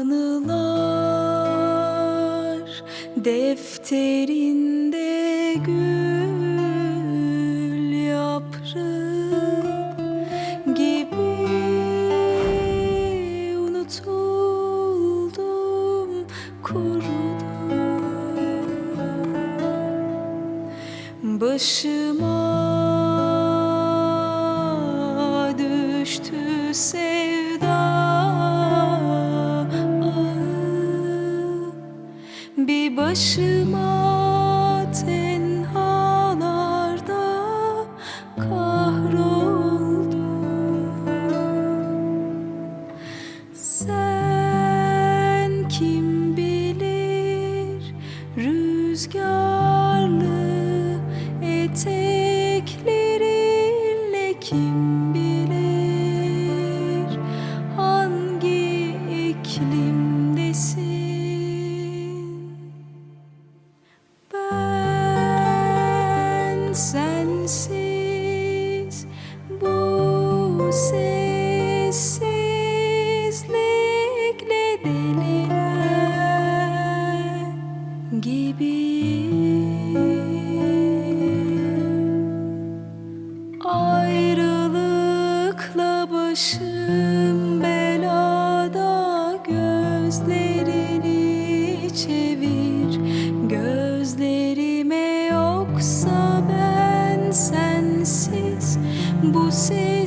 Anılar defterinde gül yaprağı gibi unutuldum kurudum. Başıma Bir başıma tenhalarda başım belada gözlerini çevir. Gözlerime yoksa ben sensiz. Bu ses